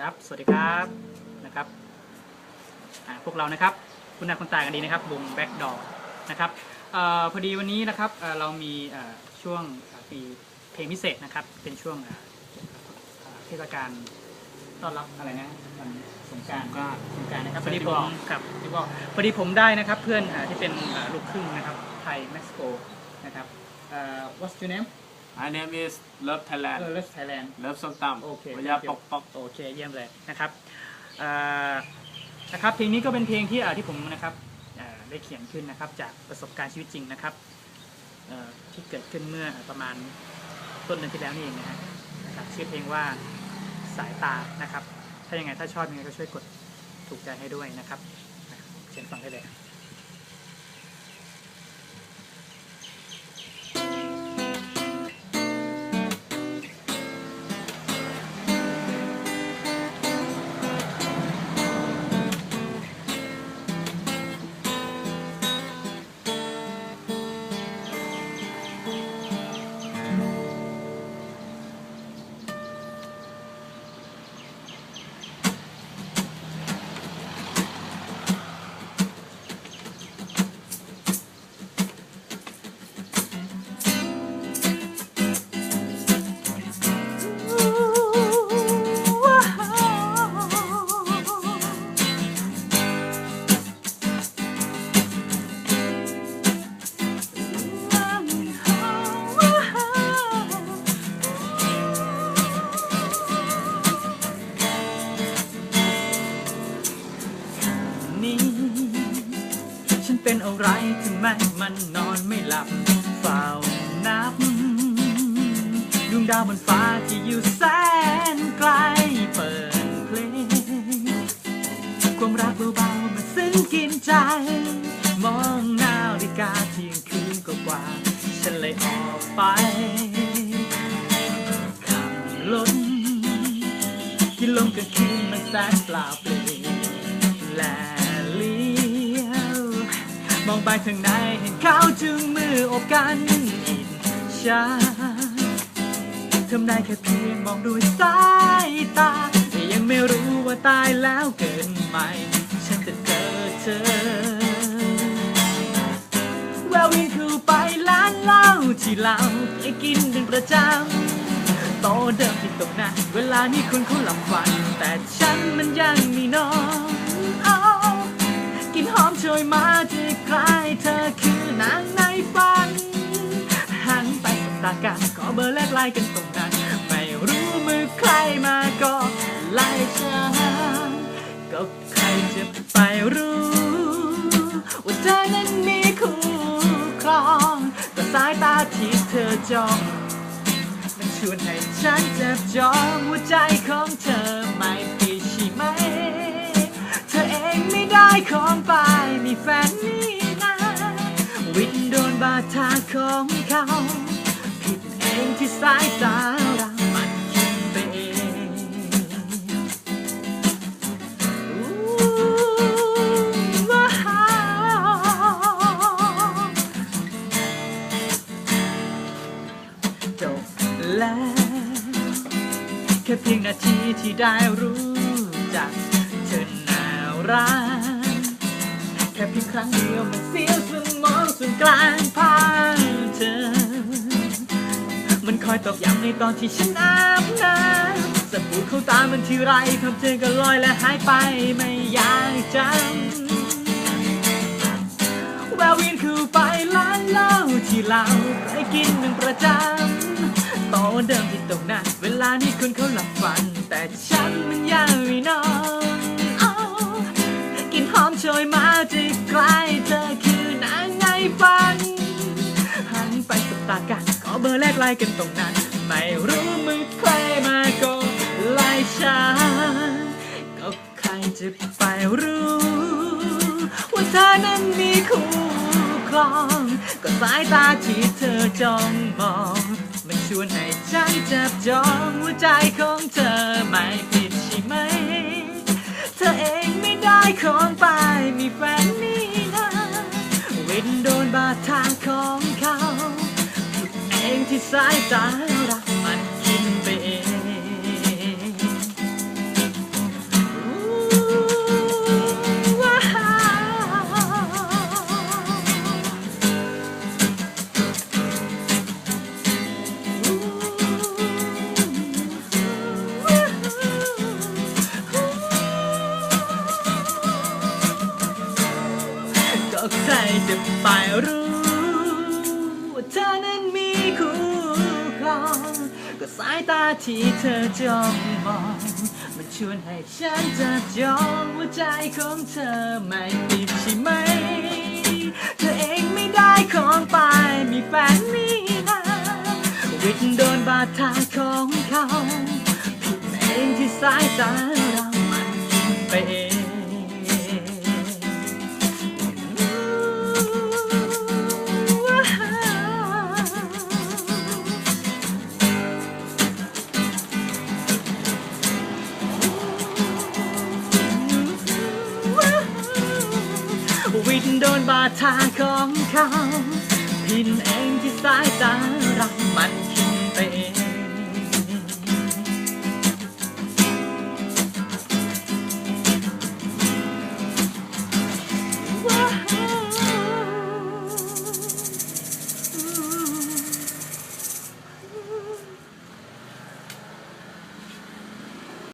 ครับ สวัสดีครับนะครับอ่าพวกเรานะครับ คุณหน้าคุณตากันดีนะครับ วงแบ็กดอนะครับเออพอดีวันนี้นะครับเอ่อเรามีเอ่อช่วงเอ่อมีเพลงพิเศษนะครับ เป็นช่วงเอ่อเอ่อเทศกาลต้อนรับอะไรนะวันสงกรารก็สงกรารนะครับพอดีผมครับที่บอกพอดีผมได้นะครับเพื่อนเอ่อที่เป็นเอ่อลูกครึ่งนะครับไทยเม็กซิโกนะครับเอ่อ what's your name My name is Love Thailand เออ let's Thailand Love ส้มตำโอเควิยาปอกปอกโอเคเยี่ยมเลยนะครับเอ่อนะครับเพลงนี้ก็เป็นเพลงที่เอ่อที่ผมนะครับเอ่อได้เขียนขึ้นนะครับจากประสบการณ์ชีวิตจริงนะครับเอ่อที่เกิดขึ้นเมื่อประมาณต้นเดือนที่แล้วนี่เองนะฮะนะครับชื่อเพลงว่าสายตานะครับ ถ้ายังไงถ้าชอบยังไงก็ช่วยกดถูกใจให้ด้วยนะครับอะเชิญฟังได้เลย ฉันเป็นอะไรทำไมมันนอนไม่หลับเฝ้านับดวงดาวบนฟ้าที่อยู่แสนไกลเปิดเพลงความรักเบาๆมันซึ้งกินใจ มองนาฬิกาเที่ยงคืนก็กว่าฉันเลยออกไปขับรถที่ลมกลางคืนมันแสนเปล่าเปลี่ยวแล มองไปทางไหนเห็นเขาจึงมือโอบกันอินชาทำได้แค่เพียงมองด้วยสายตา แต่ยังไม่รู้ว่าตายแล้วเกินไหมฉันจะเจอเธอแวววินคือไปร้านเหล้าที่เราเคยกินเป็นประจำโตเดิมที่ตรงนั้นเวลานี้คุณเขาหลับฝัน แต่ฉันมันยังมีนอนเอา กินหอมโชยมาที่ใกล้เธอคือนางในฝัน หันไปสบตากันขอเบอร์แลกไลน์กันตรงนั้น ไม่รู้มือใครมาก็ไล่ฉันก็ใครจะไปรู้ ว่าเธอนั้นมีคู่ครองก็สายตาที่เธอจ้องมันชวนให้ฉันเจ็บจองหัวใจของเธอ สายตาเรามันคิดไปเองอู้ว้าวจบแล้วแค่เพียงนาทีที่ได้รู้จักเธอหน่ารักแค่เพียงครั้งเดียวมันเสียสมองส่ อยตอกย้ำในตอนที่ฉันอาบน้ำสบู่เข้าตามันทีไรทำเจอก็ลอยและหายไปไม่อยากจำแวววินคือไปล้านเล่าที่เราไปกินหนึ่งประจำโตะเดิมที่ตรงนั้นเวลานี้คนเขาหลับฝัน แต่ฉันมันยังมี ไลน์กันตรงนั้น ไม่รู้มือใครมาก็ไล่ฉันก็ใครจะไปรู้ ว่าเธอนั้นมีคู่ครอง ก็สายตาที่เธอจ้องมอง มันชวนให้ฉันจับจองหัวใจของเธอไม่ผิดใช่ไหม เธอเองไม่ได้ของไปมีแฟนนี่นะวินโดนบาดทางของ สายตาเรากมันกินไปเองก็ใครจะไปรู้ สายตาที่เธอจ้องมองมันชวนให้ฉันจะจองว่าใจของเธอไม่ติดใช่ไหม เธอเองไม่ได้ของไปมีแฟนนี่นะวิทย์โดนบาดทาของเขา ผิดเองที่สายตาเรามันไปเอง นบาทาของเขา พินเองที่สายตาเรามันคิดไปเอง